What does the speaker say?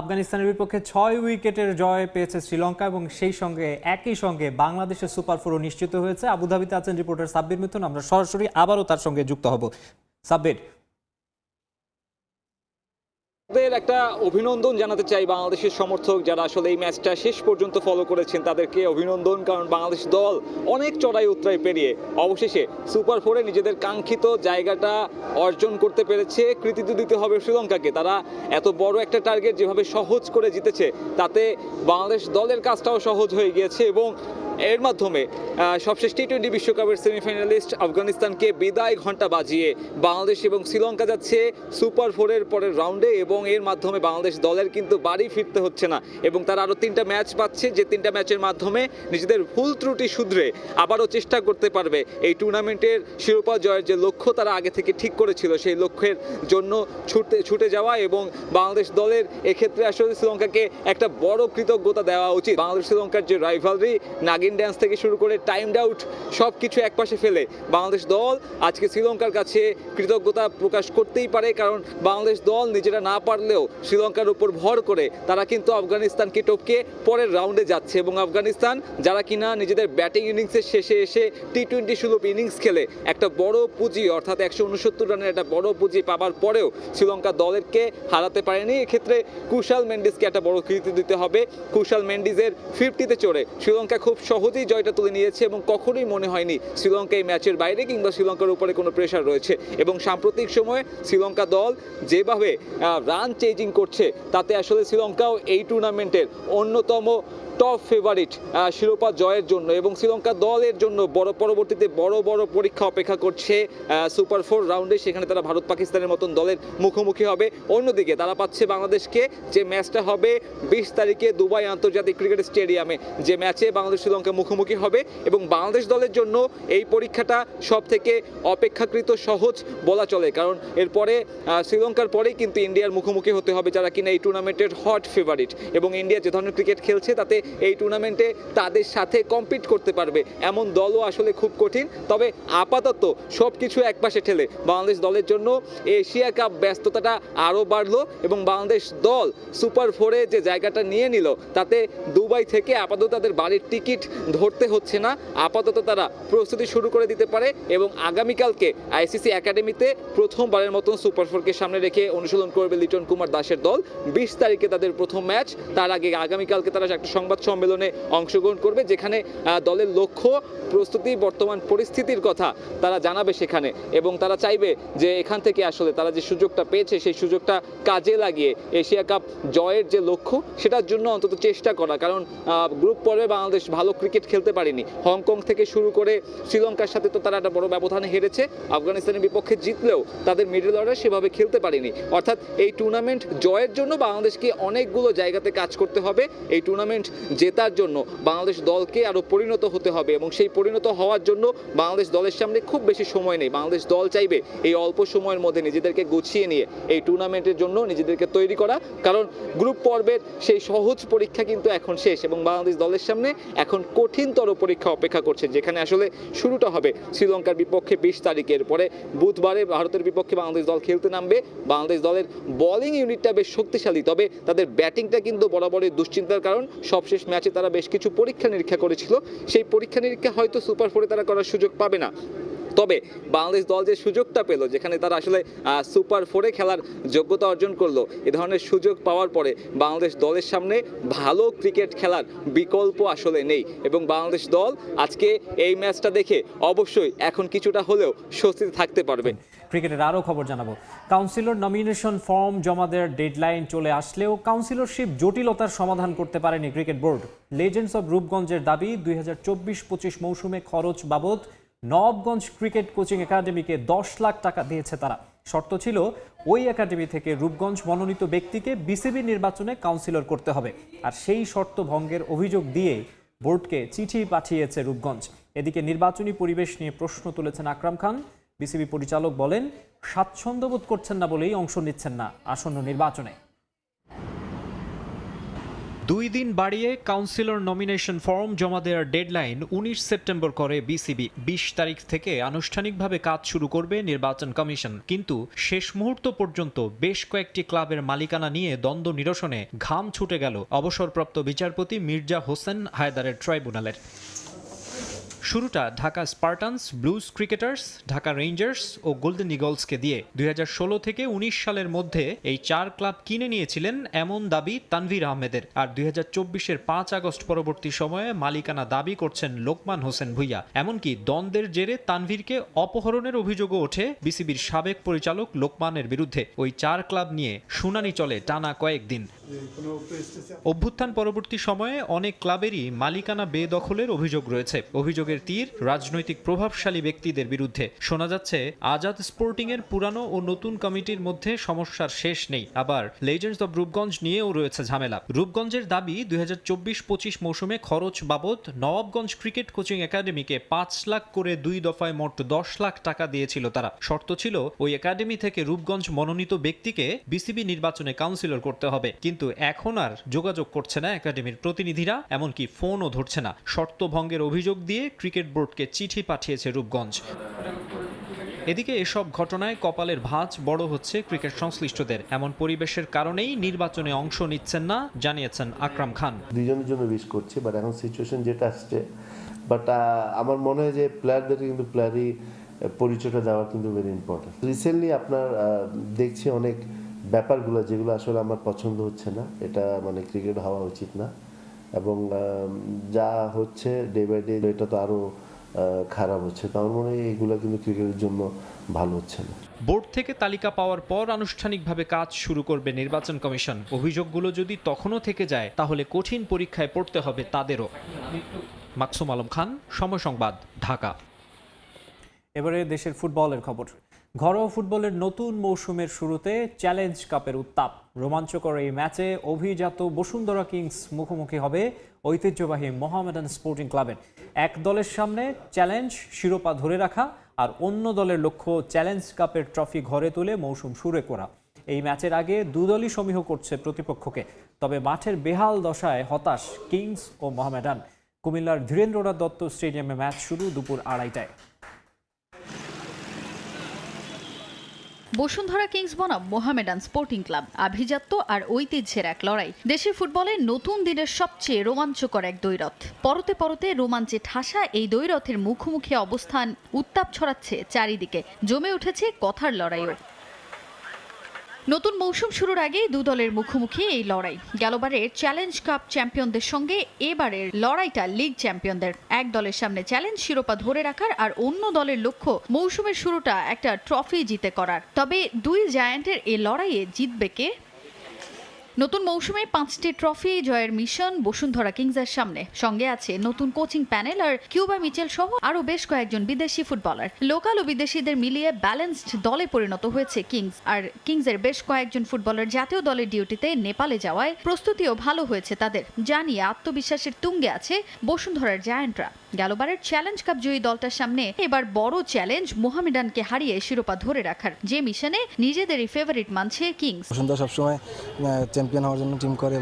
আফগানিস্তানের বিপক্ষে ছয় উইকেটের জয় পেয়েছে শ্রীলঙ্কা এবং সেই সঙ্গে একই সঙ্গে বাংলাদেশের সুপার ফোরও নিশ্চিত হয়েছে। আবুধাবিতে আছেন রিপোর্টার সাব্বির মিথুন। আমরা সরাসরি আবারও তার সঙ্গে যুক্ত হব। সাব্বির তাদের একটা অভিনন্দন জানাতে চাই বাংলাদেশের সমর্থক যারা আসলে এই ম্যাচটা শেষ পর্যন্ত ফলো করেছেন, তাদেরকে অভিনন্দন, কারণ বাংলাদেশ দল অনেক চড়াই উত্তরাই পেরিয়ে অবশেষে সুপার ফোরে নিজেদের কাঙ্ক্ষিত জায়গাটা অর্জন করতে পেরেছে। কৃতিত্ব দিতে হবে শ্রীলঙ্কাকে। তারা এত বড় একটা টার্গেট যেভাবে সহজ করে জিতেছে, তাতে বাংলাদেশ দলের কাজটাও সহজ হয়ে গিয়েছে এবং এর মাধ্যমে সবশেষ টি টোয়েন্টি বিশ্বকাপের সেমিফাইনালিস্ট আফগানিস্তানকে বিদায় ঘণ্টা বাজিয়ে বাংলাদেশ এবং শ্রীলঙ্কা যাচ্ছে সুপার ফোরের পরের রাউন্ডে এবং এর মাধ্যমে বাংলাদেশ দলের কিন্তু বাড়ি ফিরতে হচ্ছে না এবং তারা আরও তিনটা ম্যাচ পাচ্ছে, যে তিনটা ম্যাচের মাধ্যমে নিজেদের ভুল ত্রুটি শুধরে আবারও চেষ্টা করতে পারবে। এই টুর্নামেন্টের শিরোপা জয়ের যে লক্ষ্য তারা আগে থেকে ঠিক করেছিল, সেই লক্ষ্যের জন্য ছুটতে, ছুটে যাওয়া এবং বাংলাদেশ দলের এক্ষেত্রে আসলে শ্রীলঙ্কাকে একটা বড় কৃতজ্ঞতা দেওয়া উচিত। বাংলাদেশ শ্রীলঙ্কার যে রাইভালরি নাগিন ড্যান্স থেকে শুরু করে টাইম আউট সব কিছু একপাশে ফেলে। বাংলাদেশ দল আজকে শ্রীলঙ্কার কাছে কৃতজ্ঞতা প্রকাশ করতেই পারে, কারণ বাংলাদেশ দল নিজেরা না পারলেও শ্রীলঙ্কার উপর ভর করে তারা কিন্তু আফগানিস্তানকে টপকে পরের রাউন্ডে যাচ্ছে। এবং আফগানিস্তান, যারা কিনা নিজেদের ব্যাটিং ইনিংসের শেষে এসে টি টোয়েন্টি সুলভ ইনিংস খেলে, একটা বড় পুঁজি, অর্থাৎ একশো উনসত্তর রানের একটা বড় পুঁজি পাবার পরেও শ্রীলঙ্কা দলেরকে হারাতে পারেনি। এক্ষেত্রে কুশাল মেন্ডিসকে একটা বড় কৃতি দিতে হবে। কুশাল মেন্ডিজের ফিফটিতে চড়ে, শ্রীলঙ্কা খুব সহজেই জয়টা তুলে নিয়েছে এবং কখনোই মনে হয়নি শ্রীলঙ্কা এই ম্যাচের বাইরে কিংবা শ্রীলঙ্কার উপরে কোনো প্রেশার রয়েছে। এবং সাম্প্রতিক সময়ে শ্রীলঙ্কা দল যেভাবে রান চেঞ্জিং করছে, তাতে আসলে শ্রীলঙ্কাও এই টুর্নামেন্টের অন্যতম টপ ফেভারিট শিরোপা জয়ের জন্য এবং শ্রীলঙ্কা দলের জন্য বড় পরবর্তীতে বড় বড় পরীক্ষা অপেক্ষা করছে সুপার ফোর রাউন্ডে সেখানে তারা ভারত পাকিস্তানের মতন দলের মুখোমুখি হবে। অন্যদিকে তারা পাচ্ছে বাংলাদেশকে, যে ম্যাচটা হবে বিশ তারিখে দুবাই আন্তর্জাতিক ক্রিকেট স্টেডিয়ামে। যে ম্যাচে বাংলাদেশ শ্রীলঙ্কা মুখোমুখি হবে এবং বাংলাদেশ দলের জন্য এই পরীক্ষাটা সব থেকে অপেক্ষাকৃত সহজ বলা চলে। কারণ এরপরে শ্রীলঙ্কার পরেই কিন্তু ইন্ডিয়ার মুখোমুখি হতে হবে যারা কিনা এই টুর্নামেন্টের হট ফেভারিট এবং ইন্ডিয়া যে ধরনের ক্রিকেট খেলছে তাতে এই টুর্নামেন্টে তাদের সাথে কম্পিট করতে পারবে। এমন দলও আসলে খুব কঠিন, তবে আপাতত সব কিছু একপাশে ঠেলে বাংলাদেশ দলের জন্য এশিয়া কাপ ব্যস্ততাটা আরও বাড়লো এবং বাংলাদেশ দল সুপার ফোরে যে জায়গাটা নিয়ে নিল, তাতে দুবাই থেকে আপাতত তাদের বাড়ির টিকিট ধরতে হচ্ছে না। আপাতত তারা প্রস্তুতি শুরু করে দিতে পারে এবং আগামীকালকে আইসিসি একাডেমিতে প্রথমবারের মতন সুপার ফোরকে সামনে রেখে অনুশীলন করবে লিটন কুমার দাসের দল। বিশ তারিখে তাদের প্রথম ম্যাচ, তার আগে আগামীকালকে তারা একটা সংবাদ সম্মেলনে অংশগ্রহণ করবে, যেখানে দলের লক্ষ্য, প্রস্তুতি, বর্তমান পরিস্থিতির কথা তারা জানাবে সেখানে। এবং তারা চাইবে যে এখান থেকে আসলে তারা যে সুযোগটা পেয়েছে, সেই সুযোগটা কাজে লাগিয়ে এশিয়া কাপ জয়ের যে লক্ষ্য, সেটার জন্য অন্তত চেষ্টা করা। কারণ গ্রুপ পর্বে বাংলাদেশ ভালো ক্রিকেট খেলতে পারেনি। হংকং থেকে শুরু করে শ্রীলঙ্কার সাথে তো তারা একটা বড় ব্যবধানে হেরেছে। আফগানিস্তানের বিপক্ষে জিতলেও তাদের মিডল অর্ডার সেভাবে খেলতে পারেনি। অর্থাৎ এই টুর্নামেন্ট জয়ের জন্য বাংলাদেশকে অনেকগুলো জায়গাতে কাজ করতে হবে। এই টুর্নামেন্ট জেতার জন্য বাংলাদেশ দলকে আরও পরিণত হতে হবে এবং সেই পরিণত হওয়ার জন্য বাংলাদেশ দলের সামনে খুব বেশি সময় নেই। বাংলাদেশ দল চাইবে এই অল্প সময়ের মধ্যে নিজেদেরকে গুছিয়ে নিয়ে এই টুর্নামেন্টের জন্য নিজেদেরকে তৈরি করা। কারণ গ্রুপ পর্বের সেই সহজ পরীক্ষা কিন্তু এখন শেষ এবং বাংলাদেশ দলের সামনে এখন কঠিনতর পরীক্ষা অপেক্ষা করছে, যেখানে আসলে শুরুটা হবে শ্রীলঙ্কার বিপক্ষে বিশ তারিখের। পরে বুধবারে ভারতের বিপক্ষে বাংলাদেশ দল খেলতে নামবে। বাংলাদেশ দলের বোলিং ইউনিটটা বেশ শক্তিশালী, তবে তাদের ব্যাটিংটা কিন্তু বরাবরই দুশ্চিন্তার কারণ। সবশেষ ম্যাচে তারা বেশ কিছু পরীক্ষা নিরীক্ষা করেছিল। সেই পরীক্ষা নিরীক্ষা হয়তো সুপার ফোরে তারা করার সুযোগ পাবে না। তবে বাংলাদেশ দল যে সুযোগটা পেল, যেখানে তারা আসলে সুপার ফোরে খেলার যোগ্যতা অর্জন করল, এ ধরনের সুযোগ পাওয়ার পরে বাংলাদেশ দলের সামনে ভালো ক্রিকেট খেলার বিকল্প আসলে নেই। এবং বাংলাদেশ দল আজকে এই ম্যাচটা দেখে অবশ্যই এখন কিছুটা হলেও স্বস্তিতে থাকতে পারবে। ক্রিকেটের আরও খবর জানাব। কাউন্সিলর নমিনেশন ফর্ম জমা দেওয়ার ডেডলাইন চলে আসলেও কাউন্সিলরশিপ জটিলতার সমাধান করতে পারেনি ক্রিকেট বোর্ড। লেজেন্ডস অব রূপগঞ্জের দাবি, দুই হাজার চব্বিশ পঁচিশ মৌসুমে খরচ বাবদ নবগঞ্জ ক্রিকেট কোচিং একাডেমিকে দশ লাখ টাকা দিয়েছে তারা। শর্ত ছিল, ওই একাডেমি থেকে রূপগঞ্জ মনোনীত ব্যক্তিকে বিসিবি নির্বাচনে কাউন্সিলর করতে হবে। আর সেই শর্ত ভঙ্গের অভিযোগ দিয়ে বোর্ডকে চিঠি পাঠিয়েছে রূপগঞ্জ। এদিকে নির্বাচনী পরিবেশ নিয়ে প্রশ্ন তুলেছেন আকরাম খান। বিসিবি পরিচালক বলেন, স্বাচ্ছন্দ্য বোধ করছেন না বলেই অংশ নিচ্ছেন না আসন্ন নির্বাচনে। দুই দিন বাড়িয়ে কাউন্সিলর নমিনেশন ফর্ম জমা দেওয়ার ডেডলাইন উনিশ সেপ্টেম্বর করে বিসিবি। বিশ তারিখ থেকে আনুষ্ঠানিকভাবে কাজ শুরু করবে নির্বাচন কমিশন। কিন্তু শেষ মুহূর্ত পর্যন্ত বেশ কয়েকটি ক্লাবের মালিকানা নিয়ে দ্বন্দ্ব নিরসনে ঘাম ছুটে গেল অবসরপ্রাপ্ত বিচারপতি মির্জা হোসেন হায়দারের ট্রাইব্যুনালের। শুরুটা Dhaka Spartans, Blues Cricketers, Dhaka Rangers ও গোল্ডেন ইগলসকে দিয়ে। দুই থেকে উনিশ সালের মধ্যে এই চার ক্লাব কিনে নিয়েছিলেন এমন দাবি তানভীর আহমেদের। আর দুই হাজার চব্বিশের পাঁচ আগস্ট পরবর্তী সময়ে মালিকানা দাবি করছেন লোকমান হোসেন ভুইয়া। এমনকি দ্বন্দ্বের জেরে তানভীরকে অপহরণের অভিযোগও ওঠে বিসিবির সাবেক পরিচালক লোকমানের বিরুদ্ধে। ওই চার ক্লাব নিয়ে শুনানি চলে টানা কয়েকদিন। অভ্যুত্থান পরবর্তী সময়ে অনেক ক্লাবেরই মালিকানা বেদখলের অভিযোগ রয়েছে। অভিযোগের তীর রাজনৈতিক প্রভাবশালী ব্যক্তিদের বিরুদ্ধে। শোনা যাচ্ছে, আজাদ স্পোর্টিং এর পুরানো ও নতুন কমিটির মধ্যে সমস্যার শেষ নেই। আবার লেজেন্ডস অব রূপগঞ্জ নিয়েও রয়েছে ঝামেলা। রূপগঞ্জের দাবি, দুই হাজার চব্বিশ পঁচিশ মৌসুমে খরচ বাবদ নবাবগঞ্জ ক্রিকেট কোচিং একাডেমিকে পাঁচ লাখ করে দুই দফায় মোট দশ লাখ টাকা দিয়েছিল তারা। শর্ত ছিল, ওই একাডেমি থেকে রূপগঞ্জ মনোনীত ব্যক্তিকে বিসিবি নির্বাচনে কাউন্সিলর করতে হবে। কিন্তু এখন আর যোগাযোগ করছে না একাডেমির প্রতিনিধিরা, এমনকি ফোনও ধরছে না। শর্ত ভঙ্গের অভিযোগ দিয়ে ক্রিকেট বোর্ডকে চিঠি পাঠিয়েছে রূপগঞ্জ। এদিকে এসব ঘটনায় কপালের ভাঁজ বড় হচ্ছে ক্রিকেট সংশ্লিষ্টদের। এমন পরিবেশের কারণেই নির্বাচনে অংশ নিচ্ছেন না, জানিয়েছেন আকরাম খান। দুজনের জন্য উইশ করছি বাট এখন সিচুয়েশন যেটা আসছে বাট আমার মনে হয় যে প্লেয়ারদেরকে কিন্তু প্লেয়ারই পরিচয়টা দেওয়া কিন্তু ভেরি ইম্পর্টেন্ট রিসেন্টলি আপনার দেখছি অনেক ব্যাপারগুলো যেগুলো আসলে আমার পছন্দ হচ্ছে না, এটা মানে ক্রিকেট হওয়া উচিত না। এবং যা হচ্ছে ডে বাই ডে এটা তো আরও খারাপ হচ্ছে। তো আমার মনে হয় এগুলো কিন্তু ক্রিকেটের জন্য ভালো হচ্ছে না। বোর্ড থেকে তালিকা পাওয়ার পর আনুষ্ঠানিকভাবে কাজ শুরু করবে নির্বাচন কমিশন। অভিযোগগুলো যদি তখনও থেকে যায় তাহলে কঠিন পরীক্ষায় পড়তে হবে তাদেরও। মাকসুম আলম খান সময় সংবাদ ঢাকা। এবারে দেশের ফুটবলের খবর। ঘরোয়া ফুটবলের নতুন মৌসুমের শুরুতে চ্যালেঞ্জ কাপের উত্তাপ। রোমাঞ্চকর এই ম্যাচে অভিজাত বসুন্ধরা কিংস মুখোমুখি হবে ঐতিহ্যবাহী মোহামেডান স্পোর্টিং ক্লাবের। এক দলের সামনে চ্যালেঞ্জ শিরোপা ধরে রাখা আর অন্য দলের লক্ষ্য চ্যালেঞ্জ কাপের ট্রফি ঘরে তুলে মৌসুম শুরু করা। এই ম্যাচের আগে দুদলই সমীহ করছে প্রতিপক্ষকে, তবে মাঠের বেহাল দশায় হতাশ কিংস ও মোহামেডান। কুমিল্লার ধীরেন্দ্রনাথ দত্ত স্টেডিয়ামে ম্যাচ শুরু দুপুর আড়াইটায়। বসুন্ধরা কিংস বনাম মোহামেডান স্পোর্টিং ক্লাব, আভিজাত্য আর ঐতিহ্যের এক লড়াই। দেশের ফুটবলে নতুন দিনের সবচেয়ে রোমাঞ্চকর এক দ্বৈরথ। পরতে পরতে রোমাঞ্চে ঠাসা এই দ্বৈরথের মুখোমুখি অবস্থান উত্তাপ ছড়াচ্ছে চারিদিকে। জমে উঠেছে কথার লড়াইও। নতুন মৌসুম শুরুর আগেই দু দলের মুখোমুখি এই লড়াই। গেলবারের চ্যালেঞ্জ কাপ চ্যাম্পিয়নদের সঙ্গে এবারের লড়াইটা লিগ চ্যাম্পিয়নদের এক দলের সামনে চ্যালেঞ্জ শিরোপা ধরে রাখার আর অন্য দলের লক্ষ্য মৌসুমের শুরুটা একটা ট্রফি জিতে করার। তবে দুই জায়ান্টের এই লড়াইয়ে জিতবে কে? নতুন মৌসুমে পাঁচটি ট্রফি, জয়ের মিশন, বসুন্ধরা কিংসের সামনে। সঙ্গে আছে নতুন কোচিং প্যানেল আর কিউবা মিচেল সহ আরও বেশ কয়েকজন বিদেশি ফুটবলার। লোকাল ও বিদেশিদের মিলিয়ে ব্যালেন্সড দলে পরিণত হয়েছে কিংস। আর কিংসের বেশ কয়েকজন ফুটবলার জাতীয় দলের ডিউটিতে নেপালে যাওয়ায় প্রস্তুতিও ভালো হয়েছে তাদের। জানিয়ে আত্মবিশ্বাসের তুঙ্গে আছে বসুন্ধরার জায়ান্টরা। গেলবারের চ্যালেঞ্জ কাপ জয়ী দলটার সামনে এবার বড় চ্যালেঞ্জ মোহামেডানকে হারিয়ে শিরোপা ধরে রাখার। যে মিশনে নিজেদেরই ফেভারিট মানছে কিংস। বসুন্ধরা সবসময় চ্যাম্পিয়ন হওয়ার জন্য টিম করে।